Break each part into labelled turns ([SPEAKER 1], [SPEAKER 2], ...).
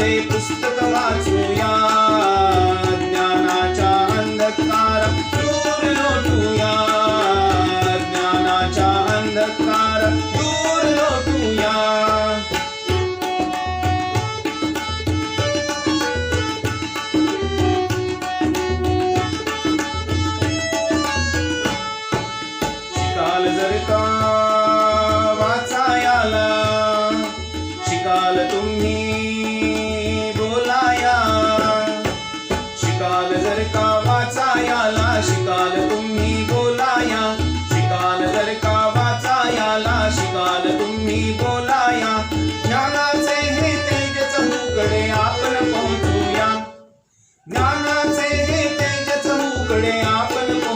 [SPEAKER 1] parei para se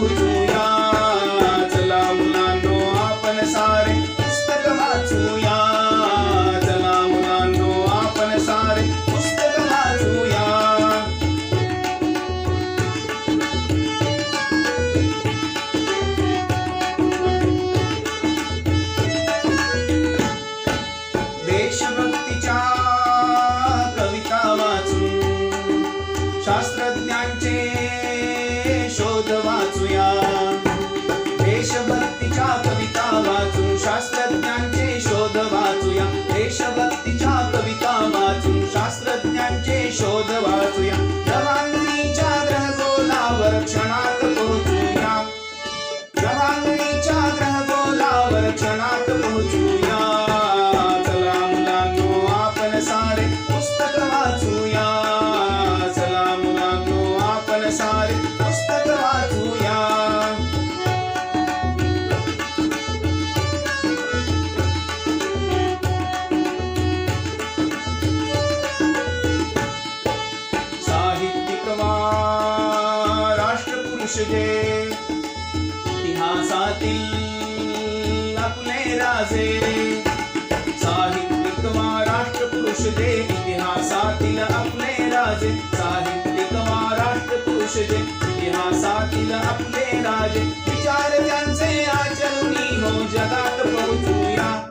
[SPEAKER 1] Thank you. देशभक्तीच्या कविता वाचून शास्त्रज्ञान तुझे अपने राजे साहित्यिक महाराष्ट्र पुरुष दे इतिहासातील अपने राजे। साहित्यिक महाराष्ट्र पुरुष दे इतिहासातील अपने राजे। विचार त्यांचे आचरणी हो जगत पहुंचूया।